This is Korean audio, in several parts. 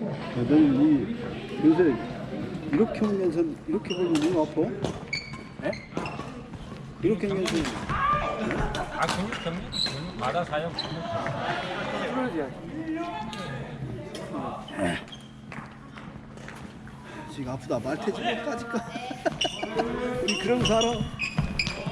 너는 이 요새 이렇게 하면서 이렇게 걸리면 너무 아파? 네? 이렇게 하면서. 아 근육 경력 근육 마다 사용. 근육 지금 아프다. 말태지까지 까. 우리 그런 거 살아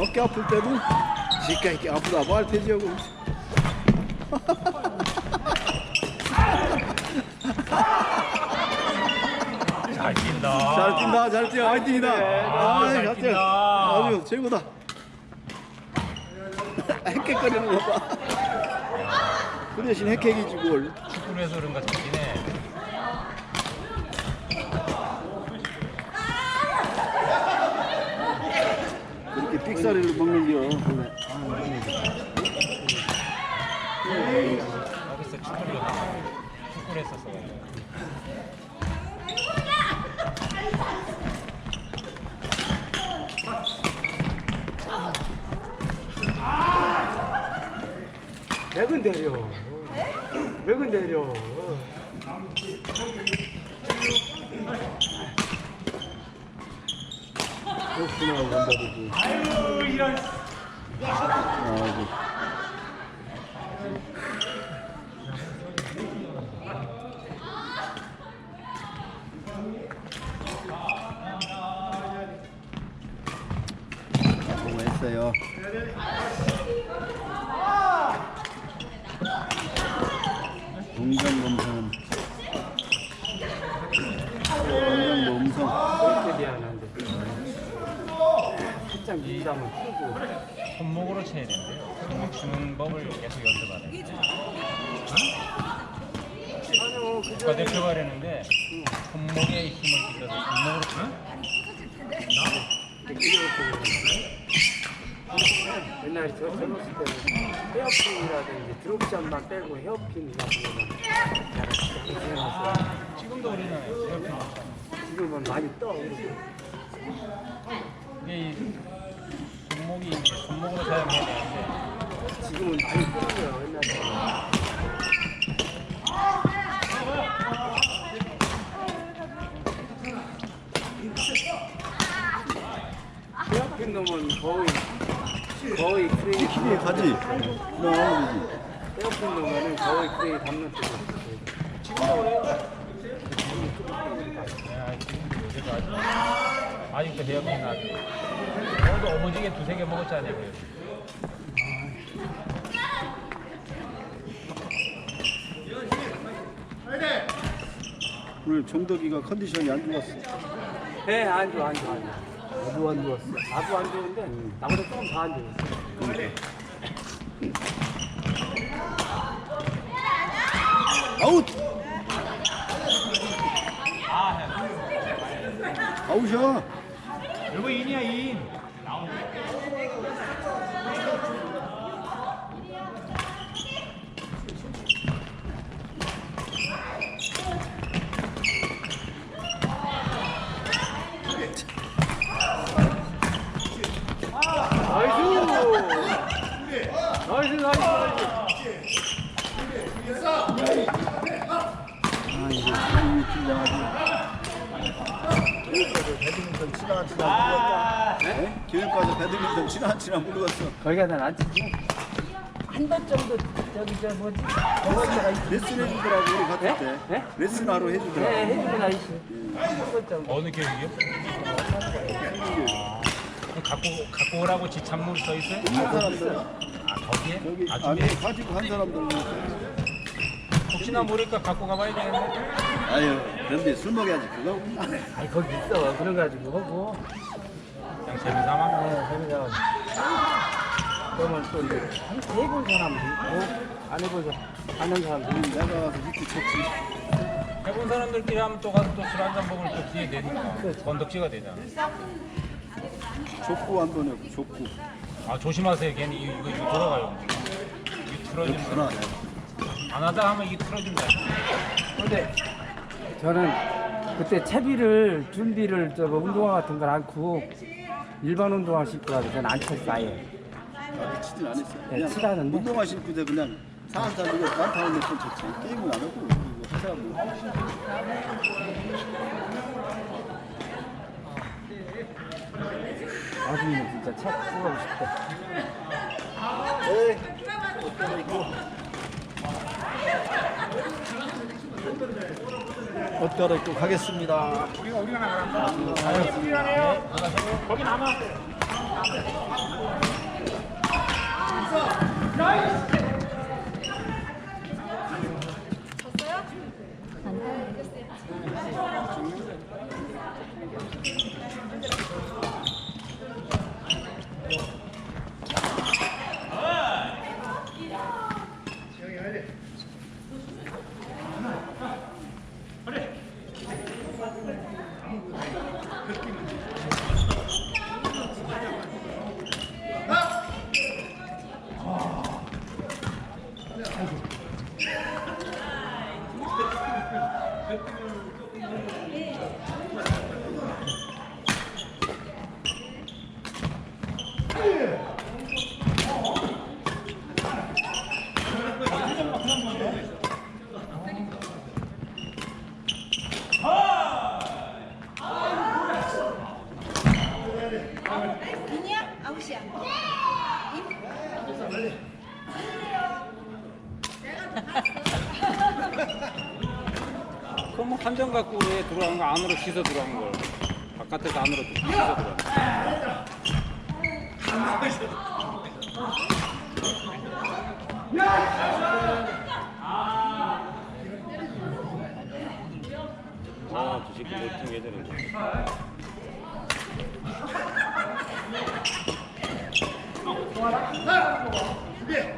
어깨 아플 때도 지가 이렇게 아프다. 말태지하고 잘 뛴다. 잘 뛴다 잘 뛰어. 화이팅이다 아, 잘 뛴다. 아주 최고다. 헥헥거리는 거 봐 그 대신 헥헥이지 뭘 축구를 해서 그런가 잘 뛰네 그렇게 삑사리를 먹는 겨 원래 여기서 축구를 축구를 했었어 맥은 내려. 맥은 내려. 그렇구나 원다리지 아유 이런 아이고 수고했어요 동전 검사는 동전도 음성 그렇게 미안한데. 살짝 민감은 크고. 손목으로 쳐야 된대요 손목 치는 법을 계속 연습하래 아니요, 그 국가대표가 그랬는데 손목에 힘을 빌려서 손목으로 쳐? 옛날에 저 젊었을 때는 헤어핀이라든지 드롭샷만 빼고 헤어핀 같은 거만 잘했어요. 지금도 우리나라에 이렇게 지금은 많이 떠. 그리고. 이게 이 손목이 이제 손목으로 사용해야 되는데 지금은 많이 떠요. 옛날에. 헤어핀 놈은 거의 거의 크레이 키에 가지. 그럼 헤어핀 놈은 거의 크레이 담는 아직 아직도 헤어핀 나지 오늘도 어머지게 두세 개 먹었잖아요 오늘 정덕이가 컨디션이 안 좋았어. 네, 안 좋아, 안 좋아, 안 좋아. 나도 안 좋았어. 나도 안 좋은데, 나보다 조금 더 안 좋았어. 아웃 아웃이야 이거 인이야 인 배드민턴 치나 치나 모르겠다 네? 교육과도 배드민턴 치나 치나 모르겠어 거기가 난안 치지? 한 번 정도, 저기, 저, 뭐지? 저번에가 있 레슨 해주더라고 우리 갔을 네? 때 네? 레슨 하러 해주더라고 네, 해주긴 하지. 한번 정도. 어느 교육이요? 그럼 갖고 갖고 오라고 지참물 써 있어요? 한 사람들 아 거기에? 여기 아 안에 준비 가지고 한 사람들 혹시나 모르니까 갖고 가봐야 되겠네. 아유 그런데 술 먹여야지 그거 아니, 거기 있어. 그런 거 가지고 하고. 그냥 재미삼아. 네, 재미가. 그러면 또 이제 한- 해본 사람도 있고, 안 해본 사람, 아는 사람도 있고. 내가 가서 이렇게 쳤지 해본 사람들끼리 하면 또 가서 또 술 한 잔 먹으면 또 뒤에 되니까 건덕지가 되잖아. 족구 한 번 해고 족구 아 조심하세요. 괜히 이거 이거, 돌아가요. 이거. 그러나 안 하다 하면 이거 틀어진다. 근데 저는 그때 채비를 준비를 저뭐 운동화 같은 걸 않고 일반 운동화 신고 가서 저는 안 쳤어요. 아예. 나도 치진 않았어 네, 그냥 치라는데. 운동화 신고 돼 그냥 사한사 이거 난타는 몇번 쳤지 게임은 안 하고 그리고 참. 나중에는 진짜 책 쓰고 싶다. 에이, 옷 입고. 옷 갈아입고 가겠습니다. 우리가 우리가 나간다. 거기 남아. 그럼 뭐 한정 갖고 왜 들어가는 거 안으로 씻어 들어간 걸? 바깥에서 안으로 씻어 들어간 거 아, 저 새끼 못통 예전에. 오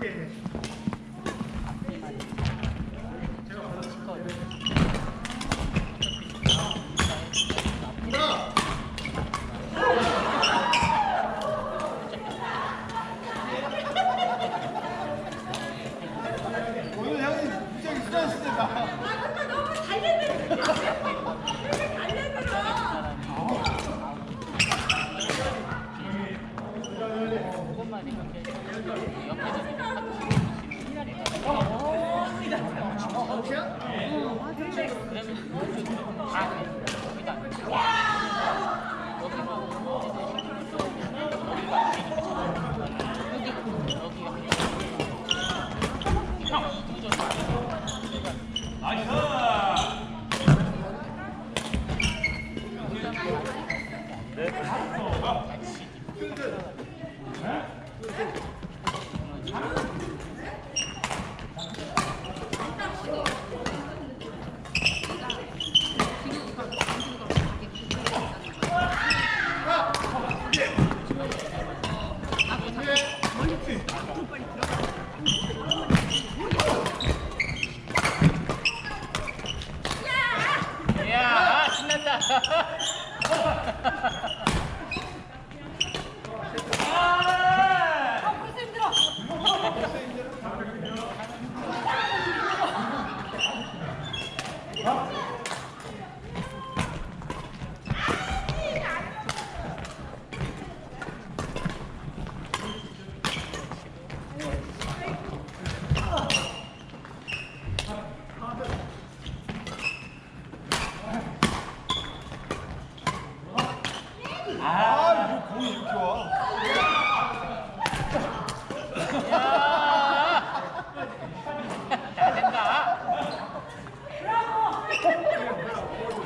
늘 아, 이거 공이 이렇게 와.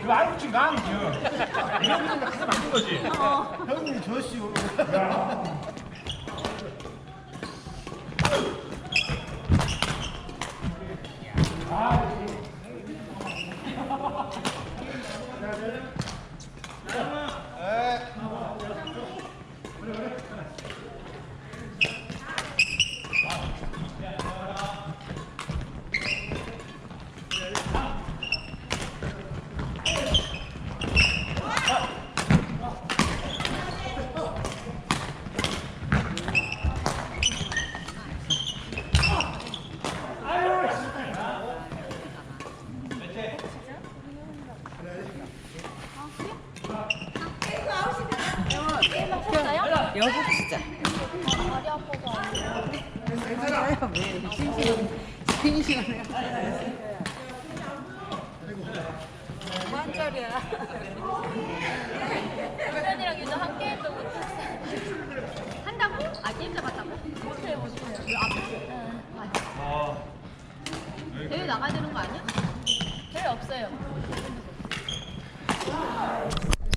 이거 알고 친거 아니죠? 이런 분들 가서 만든 거지. 형님, 저씨. 완전이야. 남편이랑 유저 함께 했던 거 한다고? 아 게임 잡았다고? 못해 못해. 왜 앞에? 대회 나가야 되는 거 아니야?